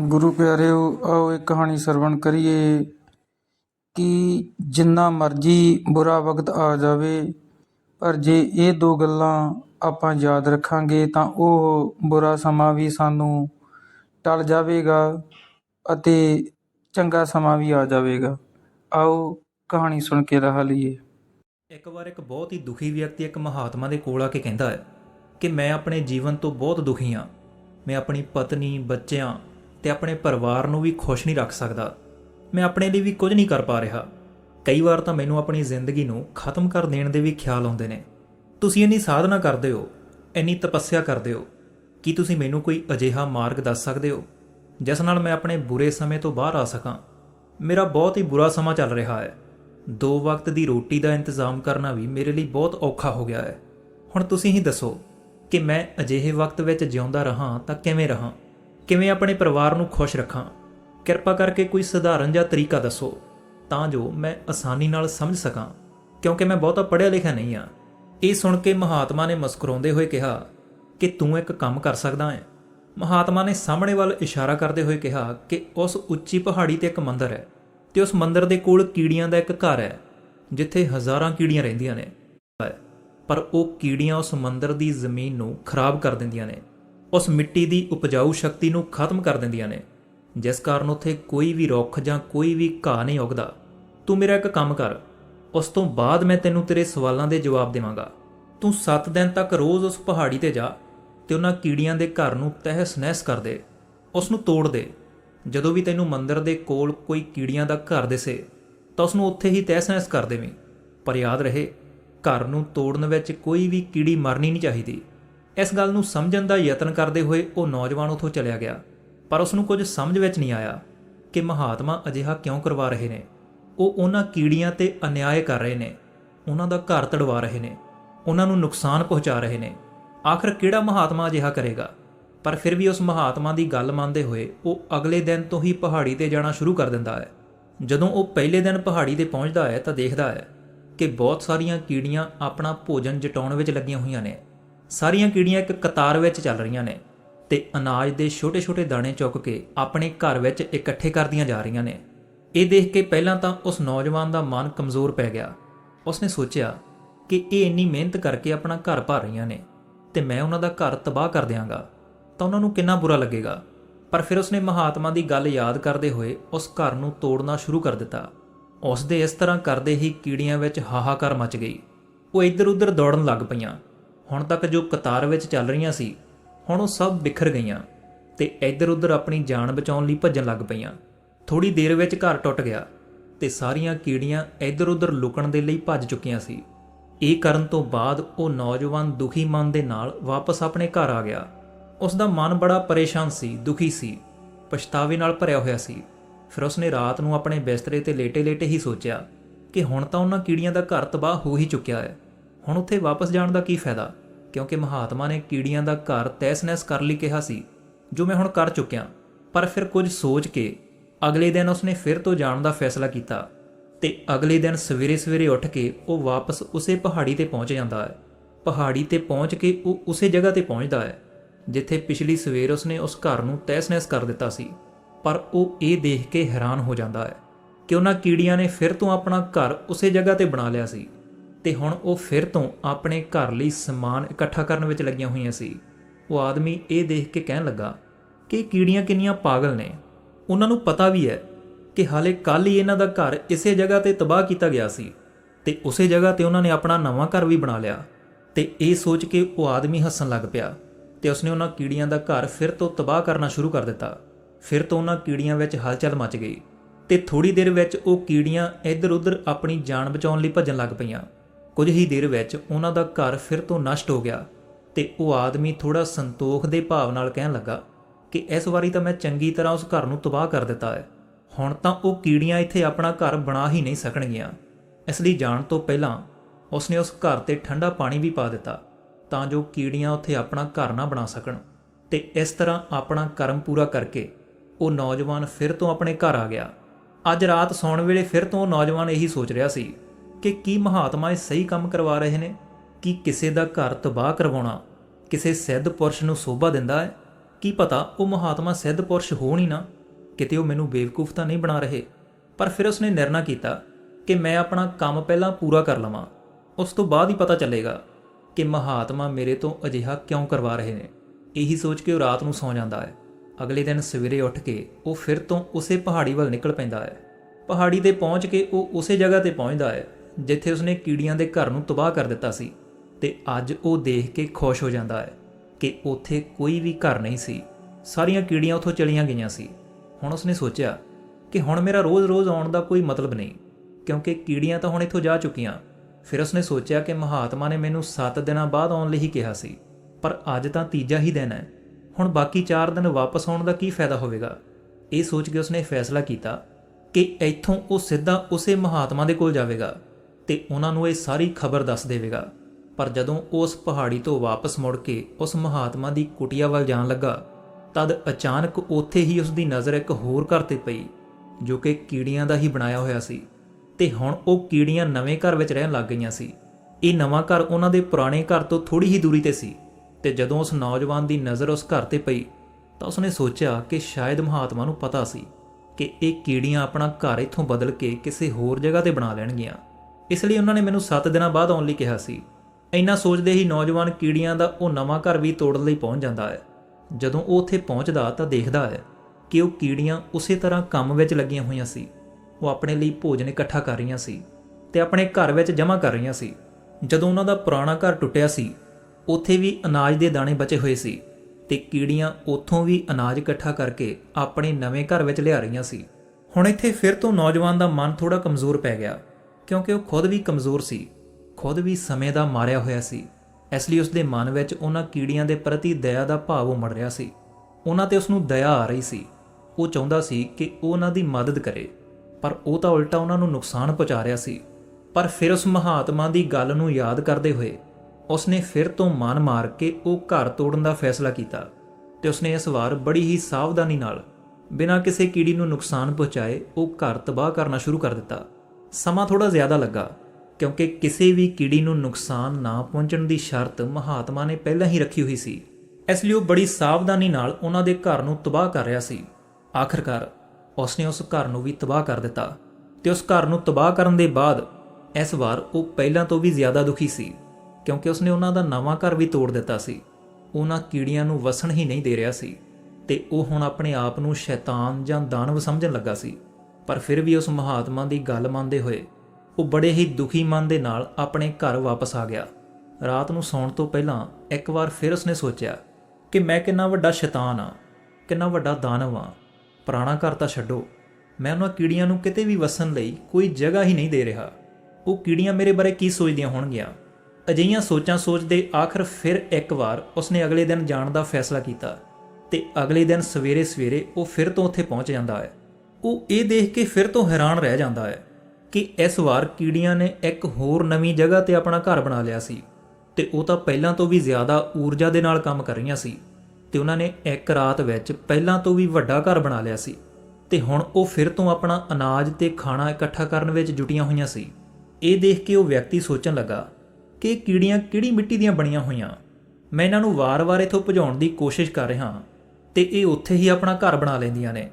ਗੁਰੂ ਪਿਆਰਿਓ, ਆਓ ਇੱਕ ਕਹਾਣੀ ਸਰਵਣ ਕਰੀਏ ਕਿ ਜਿੰਨਾ ਮਰਜ਼ੀ ਬੁਰਾ ਵਕਤ ਆ ਜਾਵੇ, ਪਰ ਜੇ ਇਹ ਦੋ ਗੱਲਾਂ ਆਪਾਂ ਯਾਦ ਰੱਖਾਂਗੇ, ਤਾਂ ਉਹ ਬੁਰਾ ਸਮਾਂ ਵੀ ਸਾਨੂੰ ਟਲ ਜਾਵੇਗਾ ਅਤੇ ਚੰਗਾ ਸਮਾਂ ਵੀ ਆ ਜਾਵੇਗਾ। ਆਓ ਕਹਾਣੀ ਸੁਣ ਕੇ ਰਹਾ ਲਈਏ। ਇੱਕ ਵਾਰ ਇੱਕ ਬਹੁਤ ਹੀ ਦੁਖੀ ਵਿਅਕਤੀ ਇੱਕ ਮਹਾਤਮਾ ਦੇ ਕੋਲ ਆ ਕੇ ਕਹਿੰਦਾ ਹੈ ਕਿ ਮੈਂ ਆਪਣੇ ਜੀਵਨ ਤੋਂ ਬਹੁਤ ਦੁਖੀ ਹਾਂ। ਮੈਂ ਆਪਣੀ ਪਤਨੀ, ਬੱਚਿਆਂ ਤੇ ਆਪਣੇ ਪਰਿਵਾਰ ਨੂੰ ਵੀ ਖੁਸ਼ ਨਹੀਂ ਰੱਖ ਸਕਦਾ। ਮੈਂ ਆਪਣੇ ਲਈ ਵੀ ਕੁਝ ਨਹੀਂ ਕਰ ਪਾ ਰਿਹਾ। ਕਈ ਵਾਰ ਤਾਂ ਮੈਨੂੰ ਆਪਣੀ ਜ਼ਿੰਦਗੀ ਨੂੰ ਖਤਮ ਕਰ ਦੇਣ ਦੇ ਵੀ ਖਿਆਲ ਆਉਂਦੇ ਨੇ। ਤੁਸੀਂ ਇੰਨੀ ਸਾਧਨਾ ਕਰਦੇ ਹੋ, ਇੰਨੀ ਤਪੱਸਿਆ ਕਰਦੇ ਹੋ। ਕੀ ਤੁਸੀਂ ਮੈਨੂੰ ਕੋਈ ਅਜਿਹਾ ਮਾਰਗ ਦੱਸ ਸਕਦੇ ਹੋ, ਜਿਸ ਨਾਲ ਮੈਂ ਆਪਣੇ ਬੁਰੇ ਸਮੇਂ ਤੋਂ ਬਾਹਰ ਆ ਸਕਾਂ? ਮੇਰਾ ਬਹੁਤ ਹੀ ਬੁਰਾ ਸਮਾਂ ਚੱਲ ਰਿਹਾ ਹੈ। ਦੋ ਵਕਤ ਦੀ ਰੋਟੀ ਦਾ ਇੰਤਜ਼ਾਮ ਕਰਨਾ ਵੀ ਮੇਰੇ ਲਈ ਬਹੁਤ ਔਖਾ ਹੋ ਗਿਆ ਹੈ। ਹੁਣ ਤੁਸੀਂ ਹੀ ਦੱਸੋ ਕਿ ਮੈਂ ਅਜਿਹੇ ਵਕਤ ਵਿੱਚ ਜਿਉਂਦਾ ਰਹਾ ਤਾਂ ਕਿਵੇਂ ਰਹਾ? ਕਿਵੇਂ ਆਪਣੇ ਪਰਿਵਾਰ ਨੂੰ ਖੁਸ਼ ਰੱਖਾਂ? ਕਿਰਪਾ ਕਰਕੇ ਕੋਈ ਸਧਾਰਨ ਜਿਹਾ ਤਰੀਕਾ ਦੱਸੋ, ਤਾਂ ਜੋ ਮੈਂ ਆਸਾਨੀ ਨਾਲ ਸਮਝ ਸਕਾਂ, ਕਿਉਂਕਿ ਮੈਂ ਬਹੁਤਾ ਪੜ੍ਹਿਆ ਲਿਖਿਆ ਨਹੀਂ ਹਾਂ। ਇਹ ਸੁਣ ਕੇ ਮਹਾਤਮਾ ਨੇ ਮੁਸਕਰਾਉਂਦੇ ਹੋਏ ਕਿਹਾ, ਕਿ ਤੂੰ ਇੱਕ ਕੰਮ ਕਰ ਸਕਦਾ ਹੈ? ਮਹਾਤਮਾ ਨੇ ਸਾਹਮਣੇ ਵੱਲ ਇਸ਼ਾਰਾ ਕਰਦੇ ਹੋਏ ਕਿਹਾ ਕਿ ਉਸ ਉੱਚੀ ਪਹਾੜੀ ਤੇ ਇੱਕ ਮੰਦਿਰ ਹੈ ਤੇ ਉਸ ਮੰਦਿਰ ਦੇ ਕੋਲ ਕੀੜੀਆਂ ਦਾ ਇੱਕ ਘਰ ਹੈ, ਜਿੱਥੇ ਹਜ਼ਾਰਾਂ ਕੀੜੀਆਂ ਰਹਿੰਦੀਆਂ ਨੇ। ਪਰ ਉਹ ਕੀੜੀਆਂ ਉਸ ਮੰਦਿਰ ਦੀ ਜ਼ਮੀਨ ਨੂੰ ਖਰਾਬ ਕਰ ਦਿੰਦੀਆਂ ਨੇ। ਉਸ ਮਿੱਟੀ ਦੀ ਉਪਜਾਊ ਸ਼ਕਤੀ ਨੂੰ ਖਤਮ ਕਰ ਦਿੰਦੀਆਂ ਨੇ। ਜਿਸ ਕਾਰਨ ਉੱਥੇ ਕੋਈ ਵੀ ਰੁੱਖ ਜਾਂ ਕੋਈ ਵੀ ਘਾਹ ਨਹੀਂ ਉੱਗਦਾ। ਤੂੰ ਮੇਰਾ ਇੱਕ ਕੰਮ ਕਰ। ਉਸ ਤੋਂ ਬਾਅਦ ਮੈਂ ਤੈਨੂੰ ਤੇਰੇ ਸਵਾਲਾਂ ਦੇ ਜਵਾਬ ਦੇਵਾਂਗਾ। ਤੂੰ 7 ਦਿਨ ਤੱਕ ਰੋਜ਼ ਉਸ ਪਹਾੜੀ ਤੇ ਜਾ ਤੇ ਉਹਨਾਂ ਕੀੜੀਆਂ ਦੇ ਘਰ ਨੂੰ ਤਹਿਸ ਨਹਿਸ ਕਰ ਦੇ। ਉਸ ਨੂੰ ਤੋੜ ਦੇ। ਜਦੋਂ ਵੀ ਤੈਨੂੰ ਮੰਦਰ ਦੇ ਕੋਲ ਕੋਈ ਕੀੜੀਆਂ ਦਾ ਘਰ ਦਿਸੇ, ਤਾਂ ਉਸ ਨੂੰ ਉੱਥੇ ਹੀ ਤਹਿਸ ਨਹਿਸ ਕਰ ਦੇਵੇਂ। ਪਰ ਯਾਦ ਰਹੇ, ਘਰ ਨੂੰ ਤੋੜਨ ਵਿੱਚ ਕੋਈ ਵੀ ਕੀੜੀ ਮਰਨੀ ਨਹੀਂ ਚਾਹੀਦੀ। ਇਸ ਗੱਲ ਨੂੰ ਸਮਝਣ ਦਾ ਯਤਨ ਕਰਦੇ ਹੋਏ ਉਹ ਨੌਜਵਾਨ ਉਥੋਂ ਚਲਿਆ ਗਿਆ। ਪਰ ਉਸ ਨੂੰ ਕੁਝ ਸਮਝ ਵਿੱਚ ਨਹੀਂ ਆਇਆ ਕਿ ਮਹਾਤਮਾ ਅਜਿਹਾ ਕਿਉਂ ਕਰਵਾ ਰਹੇ ਨੇ। ਉਹ ਉਹਨਾਂ ਕੀੜੀਆਂ ਤੇ ਅਨਿਆਏ ਕਰ ਰਹੇ ਨੇ। ਉਹਨਾਂ ਦਾ ਘਰ ਤੜਵਾ ਰਹੇ ਨੇ। ਉਹਨਾਂ ਨੂੰ ਨੁਕਸਾਨ ਪਹੁੰਚਾ ਰਹੇ ਨੇ। ਆਖਰ ਕਿਹੜਾ ਮਹਾਤਮਾ ਅਜਿਹਾ ਕਰੇਗਾ? ਪਰ ਫਿਰ ਵੀ ਉਸ ਮਹਾਤਮਾ ਦੀ ਗੱਲ ਮੰਨਦੇ ਹੋਏ ਉਹ ਅਗਲੇ ਦਿਨ ਤੋਂ ਹੀ ਪਹਾੜੀ ਤੇ ਜਾਣਾ ਸ਼ੁਰੂ ਕਰ ਦਿੰਦਾ ਹੈ। ਜਦੋਂ ਉਹ ਪਹਿਲੇ ਦਿਨ ਪਹਾੜੀ ਤੇ ਪਹੁੰਚਦਾ ਹੈ ਤਾਂ ਦੇਖਦਾ ਹੈ ਕਿ ਬਹੁਤ ਸਾਰੀਆਂ ਕੀੜੀਆਂ ਆਪਣਾ ਭੋਜਨ ਜਟਾਉਣ ਵਿੱਚ ਲੱਗੀਆਂ ਹੋਈਆਂ ਨੇ। ਸਾਰੀਆਂ ਕੀੜੀਆਂ ਇੱਕ ਕਤਾਰ ਵਿੱਚ ਚੱਲ ਰਹੀਆਂ ਨੇ ਤੇ ਅਨਾਜ ਦੇ ਛੋਟੇ-ਛੋਟੇ ਦਾਣੇ ਚੁੱਕ ਕੇ ਆਪਣੇ ਘਰ ਵਿੱਚ ਇਕੱਠੇ ਕਰਦੀਆਂ ਜਾ ਰਹੀਆਂ ਨੇ। ਇਹ ਦੇਖ ਕੇ ਪਹਿਲਾਂ ਤਾਂ ਉਸ ਨੌਜਵਾਨ ਦਾ ਮਨ ਕਮਜ਼ੋਰ ਪੈ ਗਿਆ। ਉਸਨੇ ਸੋਚਿਆ ਕਿ ਇਹ ਇੰਨੀ ਮਿਹਨਤ ਕਰਕੇ ਆਪਣਾ ਘਰ ਭਰ ਰਹੀਆਂ ਨੇ ਤੇ ਮੈਂ ਉਹਨਾਂ ਦਾ ਘਰ ਤਬਾਹ ਕਰ ਦਿਆਂਗਾ, ਤਾਂ ਉਹਨਾਂ ਨੂੰ ਕਿੰਨਾ ਬੁਰਾ ਲੱਗੇਗਾ। ਪਰ ਫਿਰ ਉਸਨੇ ਮਹਾਤਮਾ ਦੀ ਗੱਲ ਯਾਦ ਕਰਦੇ ਹੋਏ ਉਸ ਘਰ ਨੂੰ ਤੋੜਨਾ ਸ਼ੁਰੂ ਕਰ ਦਿੱਤਾ। ਉਸ ਦੇ ਇਸ ਤਰ੍ਹਾਂ ਕਰਦੇ ਹੀ ਕੀੜੀਆਂ ਵਿੱਚ ਹਾਹਾਕਾਰ ਮਚ ਗਈ। ਉਹ ਇੱਧਰ-ਉੱਧਰ ਦੌੜਨ ਲੱਗ ਪਈਆਂ। ਹੁਣ ਤੱਕ ਜੋ ਕਤਾਰ ਵਿੱਚ ਚੱਲ ਰਹੀਆਂ ਸੀ, ਹੁਣ ਉਹ ਸਭ ਬਿਖਰ ਗਈਆਂ ਤੇ ਇੱਧਰ-ਉੱਧਰ ਆਪਣੀ ਜਾਨ ਬਚਾਉਣ ਲਈ ਭੱਜਣ ਲੱਗ ਪਈਆਂ। ਥੋੜੀ ਦੇਰ ਵਿੱਚ ਘਰ ਟੁੱਟ ਗਿਆ ਤੇ ਸਾਰੀਆਂ ਕੀੜੀਆਂ ਇੱਧਰ-ਉੱਧਰ ਲੁਕਣ ਦੇ ਲਈ ਭੱਜ ਚੁੱਕੀਆਂ ਸੀ। ਇਹ ਕਰਨ ਤੋਂ ਬਾਅਦ ਉਹ ਨੌਜਵਾਨ ਦੁਖੀ ਮਨ ਦੇ ਨਾਲ ਵਾਪਸ ਆਪਣੇ ਘਰ ਆ ਗਿਆ। ਉਸ ਦਾ ਮਨ ਬੜਾ ਪਰੇਸ਼ਾਨ ਸੀ, ਦੁਖੀ ਸੀ, ਪਛਤਾਵੇ ਨਾਲ ਭਰਿਆ ਹੋਇਆ ਸੀ। ਫਿਰ ਉਸਨੇ ਰਾਤ ਨੂੰ ਆਪਣੇ ਬਿਸਤਰੇ ਤੇ ਲੇਟੇ-ਲੇਟੇ ਹੀ ਸੋਚਿਆ ਕਿ ਹੁਣ ਤਾਂ ਉਹਨਾਂ ਕੀੜੀਆਂ ਦਾ ਘਰ ਤਬਾਹ ਹੋ ਹੀ ਚੁੱਕਿਆ ਹੈ। ਹੁਣ ਉੱਥੇ ਵਾਪਸ ਜਾਣ ਦਾ ਕੀ ਫਾਇਦਾ? ਕਿਉਂਕਿ ਮਹਾਤਮਾ ਨੇ ਕੀੜੀਆਂ ਦਾ ਘਰ ਤੈਸ-ਨੈਸ ਕਰ ਲਈ ਕਿਹਾ ਸੀ, ਜੋ ਮੈਂ ਹੁਣ ਕਰ ਚੁੱਕਿਆ। ਪਰ ਫਿਰ ਕੁਝ ਸੋਚ ਕੇ ਅਗਲੇ ਦਿਨ ਉਸਨੇ ਫਿਰ ਤੋਂ ਜਾਣ ਦਾ ਫੈਸਲਾ ਕੀਤਾ ਤੇ ਅਗਲੇ ਦਿਨ ਸਵੇਰੇ-ਸਵੇਰੇ ਉੱਠ ਕੇ ਉਹ ਵਾਪਸ ਉਸੇ ਪਹਾੜੀ ਤੇ ਪਹੁੰਚ ਜਾਂਦਾ ਹੈ। ਪਹਾੜੀ ਤੇ ਪਹੁੰਚ ਕੇ ਉਹ ਉਸੇ ਜਗ੍ਹਾ ਤੇ ਪਹੁੰਚਦਾ ਹੈ, ਜਿੱਥੇ ਪਿਛਲੀ ਸਵੇਰ ਉਸਨੇ ਉਸ ਘਰ ਨੂੰ ਤੈਸ-ਨੈਸ ਕਰ ਦਿੱਤਾ ਸੀ। ਪਰ ਉਹ ਇਹ ਦੇਖ ਕੇ ਹੈਰਾਨ ਹੋ ਜਾਂਦਾ ਹੈ ਕਿ ਉਹਨਾਂ ਕੀੜੀਆਂ ਨੇ ਫਿਰ ਤੋਂ ਆਪਣਾ ਘਰ ਉਸੇ ਜਗ੍ਹਾ ਤੇ ਬਣਾ ਲਿਆ ਸੀ। ਤੇ ਹੁਣ ਉਹ ਫਿਰ ਤੋਂ ਆਪਣੇ ਘਰ ਲਈ ਸਮਾਨ ਇਕੱਠਾ ਕਰਨ ਵਿੱਚ ਲੱਗੀਆਂ ਹੋਈਆਂ ਸੀ। ਉਹ ਆਦਮੀ ਇਹ ਦੇਖ ਕੇ ਕਹਿਣ ਲੱਗਾ ਕਿ ਕੀੜੀਆਂ ਕਿੰਨੀਆਂ ਪਾਗਲ ਨੇ। ਉਹਨਾਂ ਨੂੰ ਪਤਾ ਵੀ ਹੈ ਕਿ ਹਾਲੇ ਕੱਲ ਹੀ ਇਹਨਾਂ ਦਾ ਘਰ ਇਸੇ ਜਗ੍ਹਾ ਤੇ ਤਬਾਹ ਕੀਤਾ ਗਿਆ ਸੀ ਤੇ ਉਸੇ ਜਗ੍ਹਾ ਤੇ ਉਹਨਾਂ ਨੇ ਆਪਣਾ ਨਵਾਂ ਘਰ ਵੀ ਬਣਾ ਲਿਆ ਤੇ ਇਹ ਸੋਚ ਕੇ ਉਹ ਆਦਮੀ ਹੱਸਣ ਲੱਗ ਪਿਆ ਤੇ ਉਸਨੇ ਉਹਨਾਂ ਕੀੜੀਆਂ ਦਾ ਘਰ ਫਿਰ ਤੋਂ ਤਬਾਹ ਕਰਨਾ ਸ਼ੁਰੂ ਕਰ ਦਿੱਤਾ। ਫਿਰ ਤੋਂ ਉਹਨਾਂ ਕੀੜੀਆਂ ਵਿੱਚ ਹਲਚਲ ਮਚ ਗਈ ਤੇ ਥੋੜੀ ਦੇਰ ਵਿੱਚ ਉਹ ਕੀੜੀਆਂ ਇੱਧਰ-ਉੱਧਰ ਆਪਣੀ ਜਾਨ ਬਚਾਉਣ ਲਈ ਭੱਜਣ ਲੱਗ ਪਈਆਂ। ਕੁਝ ਹੀ ਦੇਰ ਵਿੱਚ ਉਹਨਾਂ ਦਾ ਘਰ ਫਿਰ ਤੋਂ ਨਸ਼ਟ ਹੋ ਗਿਆ ਤੇ ਉਹ ਆਦਮੀ ਥੋੜਾ ਸੰਤੋਖ ਦੇ ਭਾਵ ਨਾਲ ਕਹਿਣ ਲੱਗਾ ਕਿ ਇਸ ਵਾਰੀ ਤਾਂ ਮੈਂ ਚੰਗੀ ਤਰ੍ਹਾਂ ਉਸ ਘਰ ਨੂੰ ਤਬਾਹ ਕਰ ਦਿੱਤਾ ਹੈ। ਹੁਣ ਤਾਂ ਉਹ ਕੀੜੀਆਂ ਇੱਥੇ ਆਪਣਾ ਘਰ ਬਣਾ ਹੀ ਨਹੀਂ ਸਕਣਗੀਆਂ। ਇਸ ਲਈ ਜਾਣ ਤੋਂ ਪਹਿਲਾਂ ਉਸਨੇ ਉਸ ਘਰ ਤੇ ਠੰਡਾ ਪਾਣੀ ਵੀ ਪਾ ਦਿੱਤਾ ਤਾਂ ਜੋ ਕੀੜੀਆਂ ਉੱਥੇ ਆਪਣਾ ਘਰ ਨਾ ਬਣਾ ਸਕਣ ਤੇ ਇਸ ਤਰ੍ਹਾਂ ਆਪਣਾ ਕਰਮ ਪੂਰਾ ਕਰਕੇ ਉਹ ਨੌਜਵਾਨ ਫਿਰ ਤੋਂ ਆਪਣੇ ਘਰ ਆ ਗਿਆ। ਅੱਜ ਰਾਤ ਸੌਣ ਵੇਲੇ ਫਿਰ ਤੋਂ ਉਹ ਨੌਜਵਾਨ ਇਹੀ ਸੋਚ ਰਿਹਾ ਸੀ ਕਿ ਕੀ ਮਹਾਤਮਾ ਇਹ ਸਹੀ ਕੰਮ ਕਰਵਾ ਰਹੇ ਨੇ? ਕੀ ਕਿਸੇ ਦਾ ਘਰ ਤਬਾਹ ਕਰਵਾਉਣਾ ਕਿਸੇ ਸਿੱਧ ਪੁਰਸ਼ ਨੂੰ ਸੋਭਾ ਦਿੰਦਾ ਹੈ? ਕੀ ਪਤਾ ਉਹ ਮਹਾਤਮਾ ਸਿੱਧ ਪੁਰਸ਼ ਹੋਣ ਹੀ ਨਾ? ਕਿਤੇ ਉਹ ਮੈਨੂੰ ਬੇਵਕੂਫ ਤਾਂ ਨਹੀਂ ਬਣਾ ਰਹੇ? ਪਰ ਫਿਰ ਉਸਨੇ ਨਿਰਣਾ ਕੀਤਾ ਕਿ ਮੈਂ ਆਪਣਾ ਕੰਮ ਪਹਿਲਾਂ ਪੂਰਾ ਕਰ ਲਵਾਂ। ਉਸ ਤੋਂ ਬਾਅਦ ਹੀ ਪਤਾ ਚੱਲੇਗਾ ਕਿ ਮਹਾਤਮਾ ਮੇਰੇ ਤੋਂ ਅਜਿਹਾ ਕਿਉਂ ਕਰਵਾ ਰਹੇ ਨੇ। ਇਹੀ ਸੋਚ ਕੇ ਉਹ ਰਾਤ ਨੂੰ ਸੌਂ ਜਾਂਦਾ ਹੈ। ਅਗਲੇ ਦਿਨ ਸਵੇਰੇ ਉੱਠ ਕੇ ਉਹ ਫਿਰ ਤੋਂ ਉਸੇ ਪਹਾੜੀ ਵੱਲ ਨਿਕਲ ਪੈਂਦਾ ਹੈ। ਪਹਾੜੀ ਤੇ ਪਹੁੰਚ ਕੇ ਉਹ ਉਸੇ ਜਗ੍ਹਾ ਤੇ ਪਹੁੰਚਦਾ ਹੈ ਜਿੱਥੇ ਉਸਨੇ ਕੀੜੀਆਂ ਦੇ ਘਰ ਨੂੰ ਤਬਾਹ ਕਰ ਦਿੱਤਾ ਸੀ ਤੇ ਅੱਜ ਉਹ ਦੇਖ ਕੇ ਖੁਸ਼ ਹੋ ਜਾਂਦਾ ਹੈ ਕਿ ਉੱਥੇ ਕੋਈ ਵੀ ਘਰ ਨਹੀਂ ਸੀ। ਸਾਰੀਆਂ ਕੀੜੀਆਂ ਉੱਥੋਂ ਚਲੀਆਂ ਗਈਆਂ ਸੀ। ਹੁਣ ਉਸਨੇ ਸੋਚਿਆ ਕਿ ਹੁਣ ਮੇਰਾ ਰੋਜ਼-ਰੋਜ਼ ਆਉਣ ਦਾ ਕੋਈ ਮਤਲਬ ਨਹੀਂ, ਕਿਉਂਕਿ ਕੀੜੀਆਂ ਤਾਂ ਹੁਣ ਇੱਥੋਂ ਜਾ ਚੁੱਕੀਆਂ। ਫਿਰ ਉਸਨੇ ਸੋਚਿਆ ਕਿ ਮਹਾਤਮਾ ਨੇ ਮੈਨੂੰ 7 ਦਿਨਾਂ ਬਾਅਦ ਆਉਣ ਲਈ ਹੀ ਕਿਹਾ ਸੀ, ਪਰ ਅੱਜ ਤਾਂ ਤੀਜਾ ਹੀ ਦਿਨ ਹੈ। ਹੁਣ ਬਾਕੀ 4 ਦਿਨ ਵਾਪਸ ਆਉਣ ਦਾ ਕੀ ਫਾਇਦਾ ਹੋਵੇਗਾ? ਇਹ ਸੋਚ ਕੇ ਉਸਨੇ ਫੈਸਲਾ ਕੀਤਾ ਕਿ ਇੱਥੋਂ ਉਹ ਸਿੱਧਾ ਉਸੇ ਮਹਾਤਮਾ ਦੇ ਕੋਲ ਜਾਵੇਗਾ। ਤੇ ਉਹਨਾਂ ਨੂੰ ਇਹ ਸਾਰੀ ਖਬਰ ਦੱਸ ਦੇਵੇਗਾ। ਪਰ ਜਦੋਂ ਉਸ ਪਹਾੜੀ ਤੋਂ ਵਾਪਸ ਮੁੜ ਕੇ ਉਸ ਮਹਾਤਮਾ ਦੀ ਕੁਟੀਆ ਵੱਲ ਜਾਣ ਲੱਗਾ, ਤਦ ਅਚਾਨਕ ਉੱਥੇ ਹੀ ਉਸ ਦੀ ਨਜ਼ਰ ਇੱਕ ਹੋਰ ਘਰ ਤੇ ਪਈ, ਜੋ ਕਿ ਕੀੜੀਆਂ ਦਾ ਹੀ ਬਣਾਇਆ ਹੋਇਆ ਸੀ। ਤੇ ਹੁਣ ਉਹ ਕੀੜੀਆਂ ਨਵੇਂ ਘਰ ਵਿੱਚ ਰਹਿਣ ਲੱਗ ਗਈਆਂ ਸੀ। ਇਹ ਨਵਾਂ ਘਰ ਉਹਨਾਂ ਦੇ ਪੁਰਾਣੇ ਘਰ ਤੋਂ ਥੋੜੀ ਹੀ ਦੂਰੀ ਤੇ ਸੀ। ਤੇ ਜਦੋਂ ਉਸ ਨੌਜਵਾਨ ਦੀ ਨਜ਼ਰ ਉਸ ਘਰ ਤੇ ਪਈ, ਤਾਂ ਉਸਨੇ ਸੋਚਿਆ ਕਿ ਸ਼ਾਇਦ ਮਹਾਤਮਾ ਨੂੰ ਪਤਾ ਸੀ ਕਿ ਇਹ ਕੀੜੀਆਂ ਆਪਣਾ ਘਰ ਇੱਥੋਂ ਬਦਲ ਕੇ ਕਿਸੇ ਹੋਰ ਜਗ੍ਹਾ ਤੇ ਬਣਾ ਲੈਣਗੀਆਂ। ਇਸ ਲਈ ਉਹਨਾਂ ਨੇ ਮੈਨੂੰ 7 ਦਿਨਾਂ ਬਾਅਦ ਆਉਣ ਲਈ ਕਿਹਾ ਸੀ। ਇੰਨਾ ਸੋਚਦੇ ਹੀ ਨੌਜਵਾਨ ਕੀੜੀਆਂ ਦਾ ਉਹ ਨਵਾਂ ਘਰ ਵੀ ਤੋੜਨ ਲਈ ਪਹੁੰਚ ਜਾਂਦਾ ਹੈ। ਜਦੋਂ ਉਹ ਉੱਥੇ ਪਹੁੰਚਦਾ ਤਾਂ ਦੇਖਦਾ ਹੈ ਕਿ ਉਹ ਕੀੜੀਆਂ ਉਸੇ ਤਰ੍ਹਾਂ ਕੰਮ ਵਿੱਚ ਲੱਗੀਆਂ ਹੋਈਆਂ ਸੀ। ਉਹ ਆਪਣੇ ਲਈ ਭੋਜਨ ਇਕੱਠਾ ਕਰ ਰਹੀਆਂ ਸੀ ਤੇ ਆਪਣੇ ਘਰ ਵਿੱਚ ਜਮ੍ਹਾਂ ਕਰ ਰਹੀਆਂ ਸੀ। ਜਦੋਂ ਉਹਨਾਂ ਦਾ ਪੁਰਾਣਾ ਘਰ ਟੁੱਟਿਆ ਸੀ, ਉੱਥੇ ਵੀ ਅਨਾਜ ਦੇ ਦਾਣੇ ਬਚੇ ਹੋਏ ਸੀ ਤੇ ਕੀੜੀਆਂ ਉੱਥੋਂ ਵੀ ਅਨਾਜ ਇਕੱਠਾ ਕਰਕੇ ਆਪਣੇ ਨਵੇਂ ਘਰ ਵਿੱਚ ਲਿਆ ਰਹੀਆਂ ਸੀ। ਹੁਣ ਇੱਥੇ ਫਿਰ ਤੋਂ ਨੌਜਵਾਨ ਦਾ ਮਨ ਥੋੜਾ ਕਮਜ਼ੋਰ ਪੈ ਗਿਆ। ਕਿਉਂਕਿ ਉਹ ਖੁਦ ਵੀ ਕਮਜ਼ੋਰ ਸੀ, ਖੁਦ ਵੀ ਸਮੇਂ ਦਾ ਮਾਰਿਆ ਹੋਇਆ ਸੀ। ਇਸ ਲਈ ਉਸ ਦੇ ਮਨ ਵਿੱਚ ਉਹਨਾਂ ਕੀੜੀਆਂ ਦੇ ਪ੍ਰਤੀ ਦਇਆ ਦਾ ਭਾਵ ਉਮੜ ਰਿਹਾ ਸੀ। ਉਹਨਾਂ ਤੇ ਉਸ ਨੂੰ ਦਇਆ ਆ ਰਹੀ ਸੀ। ਉਹ ਚਾਹੁੰਦਾ ਸੀ ਕਿ ਉਹ ਉਹਨਾਂ ਦੀ ਮਦਦ ਕਰੇ, ਪਰ ਉਹ ਤਾਂ ਉਲਟਾ ਉਹਨਾਂ ਨੂੰ ਨੁਕਸਾਨ ਪਹੁੰਚਾ ਰਿਹਾ ਸੀ। ਪਰ ਫਿਰ ਉਸ ਮਹਾਤਮਾ ਦੀ ਗੱਲ ਨੂੰ ਯਾਦ ਕਰਦੇ ਹੋਏ, ਉਸਨੇ ਫਿਰ ਤੋਂ ਮਨ ਮਾਰ ਕੇ ਉਹ ਘਰ ਤੋੜਨ ਦਾ ਫੈਸਲਾ ਕੀਤਾ ਤੇ ਉਸਨੇ ਇਸ ਵਾਰ ਬੜੀ ਹੀ ਸਾਵਧਾਨੀ ਨਾਲ ਬਿਨਾਂ ਕਿਸੇ ਕੀੜੀ ਨੂੰ ਨੁਕਸਾਨ ਪਹੁੰਚਾਏ ਉਹ ਘਰ ਤਬਾਹ ਕਰਨਾ ਸ਼ੁਰੂ ਕਰ ਦਿੱਤਾ। ਸਮਾਂ ਥੋੜਾ ਜ਼ਿਆਦਾ ਲੱਗਾ, ਕਿਉਂਕਿ ਕਿਸੇ ਵੀ ਕੀੜੀ ਨੂੰ ਨੁਕਸਾਨ ਨਾ ਪਹੁੰਚਣ ਦੀ ਸ਼ਰਤ ਮਹਾਤਮਾ ਨੇ ਪਹਿਲਾਂ ਹੀ ਰੱਖੀ ਹੋਈ ਸੀ। ਇਸ ਲਈ ਉਹ ਬੜੀ ਸਾਵਧਾਨੀ ਨਾਲ ਉਹਨਾਂ ਦੇ ਘਰ ਨੂੰ ਤਬਾਹ ਕਰ ਰਿਹਾ ਸੀ। ਆਖਰਕਾਰ ਉਸਨੇ ਉਸ ਘਰ ਨੂੰ ਵੀ ਤਬਾਹ ਕਰ ਦਿੱਤਾ ਤੇ ਉਸ ਘਰ ਨੂੰ ਤਬਾਹ ਕਰਨ ਦੇ ਬਾਅਦ ਇਸ ਵਾਰ ਉਹ ਪਹਿਲਾਂ ਤੋਂ ਵੀ ਜ਼ਿਆਦਾ ਦੁਖੀ ਸੀ, ਕਿਉਂਕਿ ਉਸਨੇ ਉਹਨਾਂ ਦਾ ਨਵਾਂ ਘਰ ਵੀ ਤੋੜ ਦਿੱਤਾ ਸੀ। ਉਹਨਾਂ ਕੀੜੀਆਂ ਨੂੰ ਵਸਣ ਹੀ ਨਹੀਂ ਦੇ ਰਿਹਾ ਸੀ ਤੇ ਉਹ ਹੁਣ ਆਪਣੇ ਆਪ ਨੂੰ ਸ਼ੈਤਾਨ ਜਾਂ ਦਾਨਵ ਸਮਝਣ ਲੱਗਾ ਸੀ। ਪਰ ਫਿਰ ਵੀ ਉਸ ਮਹਾਤਮਾ ਦੀ ਗੱਲ ਮੰਨਦੇ ਹੋਏ ਉਹ ਬੜੇ ਹੀ ਦੁਖੀ ਮਨ ਦੇ ਨਾਲ ਆਪਣੇ ਘਰ ਵਾਪਸ ਆ ਗਿਆ। ਰਾਤ ਨੂੰ ਸੌਣ ਤੋਂ ਪਹਿਲਾਂ ਇੱਕ ਵਾਰ ਫਿਰ ਉਸਨੇ ਸੋਚਿਆ ਕਿ ਮੈਂ ਕਿੰਨਾ ਵੱਡਾ ਸ਼ੈਤਾਨ ਆ ਕਿੰਨਾ ਵੱਡਾ ਦਾਨਵ ਆ ਪੁਰਾਣਾ ਘਰ ਤਾਂ ਛੱਡੋ, ਮੈਂ ਉਹਨਾਂ ਕੀੜੀਆਂ ਨੂੰ ਕਿਤੇ ਵੀ ਵਸਣ ਲਈ ਕੋਈ ਜਗ੍ਹਾ ਹੀ ਨਹੀਂ ਦੇ ਰਿਹਾ। ਉਹ ਕੀੜੀਆਂ ਮੇਰੇ ਬਾਰੇ ਕੀ ਸੋਚਦੀਆਂ ਹੋਣਗੀਆਂ? ਅਜਿਹੀਆਂ ਸੋਚਾਂ ਸੋਚਦੇ ਆਖਰ ਫਿਰ ਇੱਕ ਵਾਰ ਉਸਨੇ ਅਗਲੇ ਦਿਨ ਜਾਣ ਦਾ ਫੈਸਲਾ ਕੀਤਾ ਤੇ ਅਗਲੇ ਦਿਨ ਸਵੇਰੇ ਸਵੇਰੇ ਉਹ ਫਿਰ ਤੋਂ ਉੱਥੇ ਪਹੁੰਚ ਜਾਂਦਾ ਹੈ। ਉਹ ਇਹ ਦੇਖ ਕੇ ਫਿਰ ਤੋਂ ਹੈਰਾਨ ਰਹਿ ਜਾਂਦਾ ਹੈ ਕਿ ਇਸ ਵਾਰ ਕੀੜੀਆਂ ਨੇ ਇੱਕ ਹੋਰ ਨਵੀਂ ਜਗ੍ਹਾ ਤੇ ਆਪਣਾ ਘਰ ਬਣਾ ਲਿਆ ਸੀ ਤੇ ਉਹ ਤਾਂ ਪਹਿਲਾਂ ਤੋਂ ਵੀ ਜ਼ਿਆਦਾ ਊਰਜਾ ਦੇ ਨਾਲ ਕੰਮ ਕਰ ਰਹੀਆਂ ਸੀ ਤੇ ਉਹਨਾਂ ਨੇ ਇੱਕ ਰਾਤ ਵਿੱਚ ਪਹਿਲਾਂ ਤੋਂ ਵੀ ਵੱਡਾ ਘਰ ਬਣਾ ਲਿਆ ਸੀ ਤੇ ਹੁਣ ਉਹ ਫਿਰ ਤੋਂ ਆਪਣਾ ਅਨਾਜ ਤੇ ਖਾਣਾ ਇਕੱਠਾ ਕਰਨ ਵਿੱਚ ਜੁਟੀਆਂ ਹੋਈਆਂ ਸੀ। ਇਹ ਦੇਖ ਕੇ ਉਹ ਵਿਅਕਤੀ ਸੋਚਣ ਲੱਗਾ ਕਿ ਕੀੜੀਆਂ ਕਿਹੜੀ ਮਿੱਟੀ ਦੀਆਂ ਬਣੀਆਂ ਹੋਈਆਂ। ਮੈਂ ਇਹਨਾਂ ਨੂੰ ਵਾਰ-ਵਾਰ ਇਥੋਂ ਭਜਾਉਣ ਦੀ ਕੋਸ਼ਿਸ਼ ਕਰ ਰਿਹਾ ਹਾਂ ਤੇ ਇਹ ਉੱਥੇ ਹੀ ਆਪਣਾ ਘਰ ਬਣਾ ਲੈਂਦੀਆਂ ਨੇ।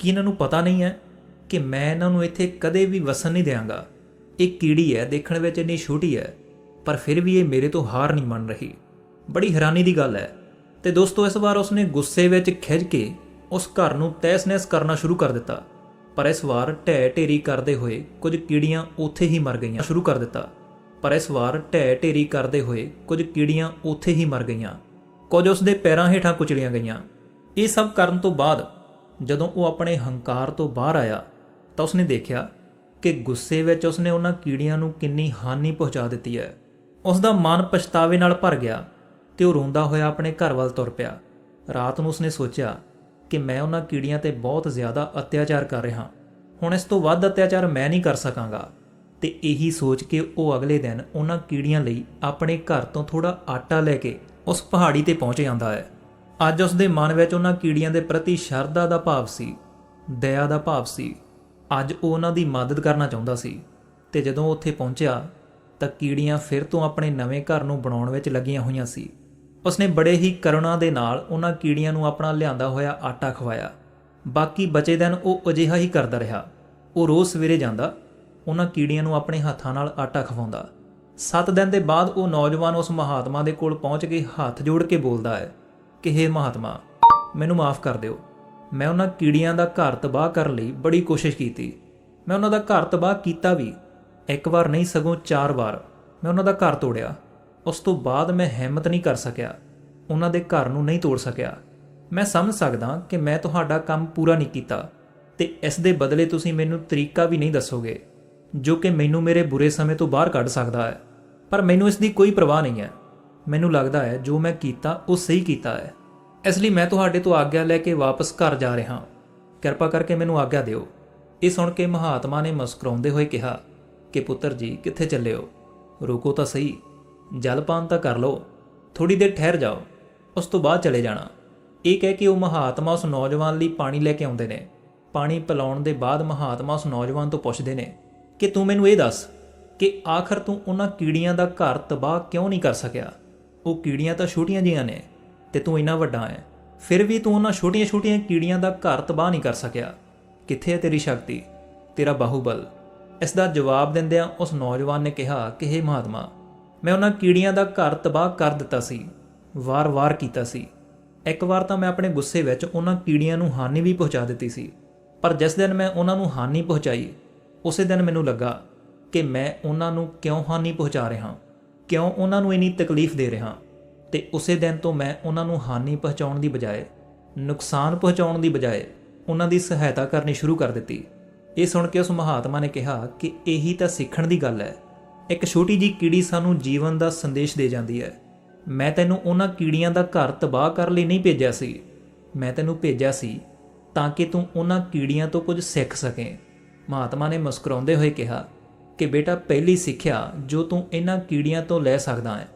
ਕੀ ਇਹਨਾਂ ਨੂੰ ਪਤਾ ਨਹੀਂ ਹੈ ਕਿ ਮੈਂ ਇਹਨਾਂ ਨੂੰ ਇੱਥੇ ਕਦੇ ਵੀ ਵਸਣ ਨਹੀਂ ਦਿਆਂਗਾ? ਇਹ ਕੀੜੀ ਹੈ, ਦੇਖਣ ਵਿੱਚ ਇੰਨੀ ਛੋਟੀ ਹੈ, ਪਰ ਫਿਰ ਵੀ ਇਹ ਮੇਰੇ ਤੋਂ ਹਾਰ ਨਹੀਂ ਮੰਨ ਰਹੀ। ਬੜੀ ਹੈਰਾਨੀ ਦੀ ਗੱਲ ਹੈ। ਤੇ ਦੋਸਤੋ, ਇਸ ਵਾਰ ਉਸਨੇ ਗੁੱਸੇ ਵਿੱਚ ਖਿੱਚ ਕੇ ਉਸ ਘਰ ਨੂੰ ਤਹਿਸ-ਨਹਿਸ ਕਰਨਾ ਸ਼ੁਰੂ ਕਰ ਦਿੱਤਾ। ਪਰ ਇਸ ਵਾਰ ਢਹਿ ਢੇਰੀ ਕਰਦੇ ਹੋਏ ਕੁਝ ਕੀੜੀਆਂ ਉੱਥੇ ਹੀ ਮਰ ਗਈਆਂ। ਸ਼ੁਰੂ ਕਰ ਦਿੱਤਾ। ਪਰ ਇਸ ਵਾਰ ਢਹਿ ਢੇਰੀ ਕਰਦੇ ਹੋਏ ਕੁਝ ਕੀੜੀਆਂ ਉੱਥੇ ਹੀ ਮਰ ਗਈਆਂ। ਕੁਝ ਉਸ ਦੇ ਪੈਰਾਂ ਹੇਠਾਂ ਕੁਚਲੀਆਂ ਗਈਆਂ। ਇਹ ਸਭ ਕਰਨ ਤੋਂ ਬਾਅਦ ਜਦੋਂ ਉਹ ਆਪਣੇ ਹੰਕਾਰ ਤੋਂ ਬਾਹਰ ਆਇਆ, ਤਾਂ ਉਸਨੇ ਦੇਖਿਆ ਕਿ ਗੁੱਸੇ ਵਿੱਚ ਉਸਨੇ ਉਹਨਾਂ ਕੀੜੀਆਂ ਨੂੰ ਕਿੰਨੀ ਹਾਨੀ ਪਹੁੰਚਾ ਦਿੱਤੀ ਹੈ। ਉਸ ਦਾ ਮਨ ਪਛਤਾਵੇ ਨਾਲ ਭਰ ਗਿਆ ਤੇ ਉਹ ਰੋਂਦਾ ਹੋਇਆ ਆਪਣੇ ਘਰ ਵੱਲ ਤੁਰ ਪਿਆ। ਰਾਤ ਨੂੰ ਉਸਨੇ ਸੋਚਿਆ ਕਿ ਮੈਂ ਉਹਨਾਂ ਕੀੜੀਆਂ ਤੇ ਬਹੁਤ ਜ਼ਿਆਦਾ ਅਤਿਆਚਾਰ ਕਰ ਰਿਹਾ ਹੁਣ ਇਸ ਤੋਂ ਵੱਧ ਅਤਿਆਚਾਰ ਮੈਂ ਨਹੀਂ ਕਰ ਸਕਾਂਗਾ। ਤੇ ਇਹੀ ਸੋਚ ਕੇ ਉਹ ਅਗਲੇ ਦਿਨ ਉਹਨਾਂ ਕੀੜੀਆਂ ਲਈ ਆਪਣੇ ਘਰ ਤੋਂ ਥੋੜਾ ਆਟਾ ਲੈ ਕੇ ਉਸ ਪਹਾੜੀ ਤੇ ਪਹੁੰਚ ਜਾਂਦਾ ਹੈ। ਅੱਜ ਉਸ ਦੇ ਮਨ ਵਿੱਚ ਉਹਨਾਂ ਕੀੜੀਆਂ ਦੇ ਪ੍ਰਤੀ ਸ਼ਰਧਾ ਦਾ ਭਾਵ ਸੀ, ਦਇਆ ਦਾ ਭਾਵ ਸੀ। ਅੱਜ ਉਹ ਉਹਨਾਂ ਦੀ ਮਦਦ ਕਰਨਾ ਚਾਹੁੰਦਾ ਸੀ ਤੇ ਜਦੋਂ ਉੱਥੇ ਪਹੁੰਚਿਆ, ਤਾਂ ਕੀੜੀਆਂ ਫਿਰ ਤੋਂ ਆਪਣੇ ਨਵੇਂ ਘਰ ਨੂੰ ਬਣਾਉਣ ਵਿੱਚ ਲੱਗੀਆਂ ਹੋਈਆਂ ਸੀ। ਉਸਨੇ ਬੜੇ ਹੀ ਕਰੁਣਾ ਦੇ ਨਾਲ ਉਹਨਾਂ ਕੀੜੀਆਂ ਨੂੰ ਆਪਣਾ ਲਿਆਂਦਾ ਹੋਇਆ ਆਟਾ ਖਵਾਇਆ। ਬਾਕੀ ਬਚੇ ਦਿਨ ਉਹ ਅਜਿਹਾ ਹੀ ਕਰਦਾ ਰਿਹਾ। ਉਹ ਰੋਜ਼ ਸਵੇਰੇ ਜਾਂਦਾ, ਉਹਨਾਂ ਕੀੜੀਆਂ ਨੂੰ ਆਪਣੇ ਹੱਥਾਂ ਨਾਲ ਆਟਾ ਖਵਾਉਂਦਾ। 7 ਦਿਨ ਦੇ ਬਾਅਦ ਉਹ ਨੌਜਵਾਨ ਉਸ ਮਹਾਤਮਾ ਦੇ ਕੋਲ ਪਹੁੰਚ ਕੇ ਹੱਥ ਜੋੜ ਕੇ ਬੋਲਦਾ ਹੈ ਕਿ ਹੇ ਮਹਾਤਮਾ, ਮੈਨੂੰ ਮਾਫ ਕਰ ਦਿਓ। ਮੈਂ ਉਹਨਾਂ ਕੀੜੀਆਂ ਦਾ ਘਰ ਤਬਾਹ ਕਰਨ ਲਈ ਬੜੀ ਕੋਸ਼ਿਸ਼ ਕੀਤੀ। ਮੈਂ ਉਹਨਾਂ ਦਾ ਘਰ ਤਬਾਹ ਕੀਤਾ ਵੀ, ਇੱਕ ਵਾਰ ਨਹੀਂ ਸਗੋਂ ਚਾਰ ਵਾਰ ਮੈਂ ਉਹਨਾਂ ਦਾ ਘਰ ਤੋੜਿਆ। ਉਸ ਤੋਂ ਬਾਅਦ ਮੈਂ ਹਿੰਮਤ ਨਹੀਂ ਕਰ ਸਕਿਆ। ਉਹਨਾਂ ਦੇ ਘਰ ਨੂੰ ਨਹੀਂ ਤੋੜ ਸਕਿਆ। ਮੈਂ ਸਮਝ ਸਕਦਾ ਕਿ ਮੈਂ ਤੁਹਾਡਾ ਕੰਮ ਪੂਰਾ ਨਹੀਂ ਕੀਤਾ ਤੇ ਇਸ ਦੇ ਬਦਲੇ ਤੁਸੀਂ ਮੈਨੂੰ ਤਰੀਕਾ ਵੀ ਨਹੀਂ ਦੱਸੋਗੇ, ਜੋ ਕਿ ਮੈਨੂੰ ਮੇਰੇ ਬੁਰੇ ਸਮੇਂ ਤੋਂ ਬਾਹਰ ਕੱਢ ਸਕਦਾ ਹੈ। ਪਰ ਮੈਨੂੰ ਇਸ ਦੀ ਕੋਈ ਪਰਵਾਹ ਨਹੀਂ ਹੈ। ਮੈਨੂੰ ਲੱਗਦਾ ਹੈ ਜੋ ਮੈਂ ਕੀਤਾ, ਉਹ ਸਹੀ ਕੀਤਾ ਹੈ। ਇਸ ਲਈ ਮੈਂ ਤੁਹਾਡੇ ਤੋਂ ਆਗਿਆ ਲੈ ਕੇ ਵਾਪਸ ਘਰ ਜਾ ਰਿਹਾ ਹਾਂ। ਕਿਰਪਾ ਕਰਕੇ ਮੈਨੂੰ ਆਗਿਆ ਦਿਓ। ਇਹ ਸੁਣ ਕੇ ਮਹਾਤਮਾ ਨੇ ਮੁਸਕਰਾਉਂਦੇ ਹੋਏ ਕਿਹਾ, ਕਿ ਪੁੱਤਰ ਜੀ, ਕਿੱਥੇ ਚੱਲੇ ਹੋ ਰੁਕੋ ਤਾਂ ਸਹੀ। ਜਲਪਾਨ ਤਾਂ ਕਰ ਲਓ। ਥੋੜੀ ਦੇਰ ਠਹਿਰ ਜਾਓ। ਉਸ ਤੋਂ ਬਾਅਦ ਚਲੇ ਜਾਣਾ। ਇਹ ਕਹਿ ਕੇ ਉਹ ਮਹਾਤਮਾ ਉਸ ਨੌਜਵਾਨ ਲਈ ਪਾਣੀ ਲੈ ਕੇ ਆਉਂਦੇ ਨੇ। ਪਾਣੀ ਪਿਲਾਉਣ ਦੇ ਬਾਅਦ ਮਹਾਤਮਾ ਉਸ ਨੌਜਵਾਨ ਤੋਂ ਪੁੱਛਦੇ ਨੇ, ਕਿ ਤੂੰ ਮੈਨੂੰ ਇਹ ਦੱਸ ਕਿ ਆਖਰ ਤੂੰ ਉਹਨਾਂ ਕੀੜੀਆਂ ਦਾ ਘਰ ਤਬਾਹ ਕਿਉਂ ਨਹੀਂ ਕਰ ਸਕਿਆ? ਉਹ ਕੀੜੀਆਂ ਤਾਂ ਛੋਟੀਆਂ ਜੀਆਂ ਨੇ ਤੇ ਤੂੰ ਇੰਨਾ ਵੱਡਾ ਹੈ। ਫਿਰ ਵੀ ਤੂੰ ਉਹਨਾਂ ਛੋਟੀਆਂ-ਛੋਟੀਆਂ ਕੀੜੀਆਂ ਦਾ ਘਰ ਤਬਾਹ ਨਹੀਂ ਕਰ ਸਕਿਆ। ਕਿੱਥੇ ਹੈ ਤੇਰੀ ਸ਼ਕਤੀ? ਤੇਰਾ ਬਾਹੂਬਲ। ਇਸ ਦਾ ਜਵਾਬ ਦਿੰਦਿਆਂ ਉਸ ਨੌਜਵਾਨ ਨੇ ਕਿਹਾ ਕਿ, ਹੇ ਮਹਾਤਮਾ, ਮੈਂ ਉਹਨਾਂ ਕੀੜੀਆਂ ਦਾ ਘਰ ਤਬਾਹ ਕਰ ਦਿੱਤਾ ਸੀ। ਵਾਰ-ਵਾਰ ਕੀਤਾ ਸੀ। ਇੱਕ ਵਾਰ ਤਾਂ ਮੈਂ ਆਪਣੇ ਗੁੱਸੇ ਵਿੱਚ ਉਹਨਾਂ ਕੀੜੀਆਂ ਨੂੰ ਹਾਨੀ ਵੀ ਪਹੁੰਚਾ ਦਿੱਤੀ ਸੀ, ਪਰ ਜਿਸ ਦਿਨ ਮੈਂ ਉਹਨਾਂ ਨੂੰ ਹਾਨੀ ਪਹੁੰਚਾਈ, ਉਸੇ ਦਿਨ ਮੈਨੂੰ ਲੱਗਾ ਕਿ ਮੈਂ ਉਹਨਾਂ ਨੂੰ ਕਿਉਂ ਹਾਨੀ ਪਹੁੰਚਾ ਰਿਹਾ ਕਿਉਂ ਉਹਨਾਂ ਨੂੰ ਇੰਨੀ ਤਕਲੀਫ ਦੇ ਰਿਹਾ? ਤੇ ਉਸੇ ਦਿਨ ਤੋਂ ਮੈਂ ਉਹਨਾਂ ਨੂੰ ਹਾਨੀ ਪਹੁੰਚਾਉਣ ਦੀ ਬਜਾਏ, ਨੁਕਸਾਨ ਪਹੁੰਚਾਉਣ ਦੀ ਬਜਾਏ ਉਹਨਾਂ ਦੀ ਸਹਾਇਤਾ ਕਰਨੀ ਸ਼ੁਰੂ ਕਰ ਦਿੱਤੀ। ਇਹ ਸੁਣ ਕੇ ਉਸ ਮਹਾਤਮਾ ਨੇ ਕਿਹਾ ਕਿ ਇਹੀ ਤਾਂ ਸਿੱਖਣ ਦੀ ਗੱਲ ਹੈ। ਇੱਕ ਛੋਟੀ ਜੀ ਕੀੜੀ ਸਾਨੂੰ ਜੀਵਨ ਦਾ ਸੰਦੇਸ਼ ਦੇ ਜਾਂਦੀ ਹੈ। ਮੈਂ ਤੈਨੂੰ ਉਹਨਾਂ ਕੀੜੀਆਂ ਦਾ ਘਰ ਤਬਾਹ ਕਰਨ ਲਈ ਨਹੀਂ ਭੇਜਿਆ ਸੀ। ਮੈਂ ਤੈਨੂੰ ਭੇਜਿਆ ਸੀ ਤਾਂ ਕਿ ਤੂੰ ਉਹਨਾਂ ਕੀੜੀਆਂ ਤੋਂ ਕੁਝ ਸਿੱਖ ਸਕੇ। ਮਹਾਤਮਾ ਨੇ ਮੁਸਕਰਾਉਂਦੇ ਹੋਏ ਕਿਹਾ ਕਿ ਬੇਟਾ ਪਹਿਲੀ ਸਿੱਖਿਆ ਜੋ ਤੂੰ ਇਹਨਾਂ ਕੀੜੀਆਂ ਤੋਂ ਲੈ ਸਕਦਾ ਹੈ।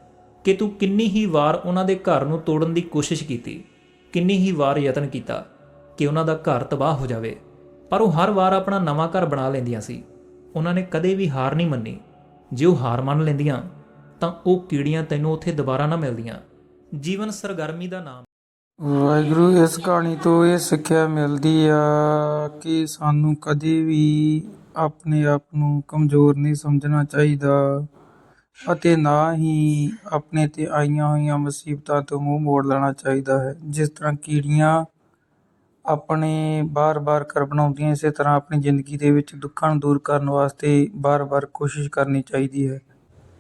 ਕਿ ਤੂੰ ਕਿੰਨੀ ਹੀ ਵਾਰ ਉਹਨਾਂ ਦੇ ਘਰ ਨੂੰ ਤੋੜਨ ਦੀ ਕੋਸ਼ਿਸ਼ ਕੀਤੀ, ਕਿੰਨੀ ਹੀ ਵਾਰ ਯਤਨ ਕੀਤਾ ਕਿ ਉਹਨਾਂ ਦਾ ਘਰ ਤਬਾਹ ਹੋ ਜਾਵੇ। ਪਰ ਉਹ ਹਰ ਵਾਰ ਆਪਣਾ ਨਵਾਂ ਘਰ ਬਣਾ ਲੈਂਦੀਆਂ ਸੀ। ਉਹਨਾਂ ਨੇ ਕਦੇ ਵੀ ਹਾਰ ਨਹੀਂ ਮੰਨੀ। ਜੇ ਉਹ ਹਾਰ ਮੰਨ ਲੈਂਦੀਆਂ, ਤਾਂ ਉਹ ਕੀੜੀਆਂ ਤੈਨੂੰ ਉੱਥੇ ਦੁਬਾਰਾ ਨਾ ਮਿਲਦੀਆਂ। ਜੀਵਨ ਸਰਗਰਮੀ ਦਾ ਨਾਮ। ਵਾਹਿਗੁਰੂ, ਇਸ ਕਹਾਣੀ ਤੋਂ ਇਹ ਸਿੱਖਿਆ ਮਿਲਦੀ ਆ ਕਿ ਸਾਨੂੰ ਕਦੇ ਵੀ ਆਪਣੇ ਆਪ ਨੂੰ ਕਮਜ਼ੋਰ ਨਹੀਂ ਸਮਝਣਾ ਚਾਹੀਦਾ ਅਤੇ ਨਾ ਹੀ ਆਪਣੇ ਤੇ ਆਈਆਂ ਹੋਈਆਂ ਮੁਸੀਬਤਾਂ ਤੋਂ ਮੂੰਹ ਮੋੜ ਲੈਣਾ ਚਾਹੀਦਾ ਹੈ। ਜਿਸ ਤਰ੍ਹਾਂ ਕੀੜੀਆਂ ਆਪਣੇ ਬਾਰ-ਬਾਰ ਘਰ ਬਣਾਉਂਦੀਆਂ, ਇਸੇ ਤਰ੍ਹਾਂ ਆਪਣੀ ਜ਼ਿੰਦਗੀ ਦੇ ਵਿੱਚ ਦੁੱਖਾਂ ਨੂੰ ਦੂਰ ਕਰਨ ਵਾਸਤੇ ਬਾਰ-ਬਾਰ ਕੋਸ਼ਿਸ਼ ਕਰਨੀ ਚਾਹੀਦੀ ਹੈ।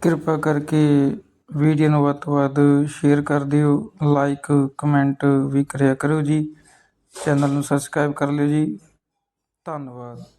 ਕਿਰਪਾ ਕਰਕੇ ਵੀਡੀਓ ਨੂੰ ਵੱਧ ਤੋਂ ਵੱਧ ਸ਼ੇਅਰ ਕਰ ਦਿਓ, ਲਾਈਕ, ਕਮੈਂਟ ਵੀ ਕਰਿਆ ਕਰੋ ਜੀ। ਚੈਨਲ ਨੂੰ ਸਬਸਕ੍ਰਾਈਬ ਕਰ ਲਿਓ ਜੀ। ਧੰਨਵਾਦ।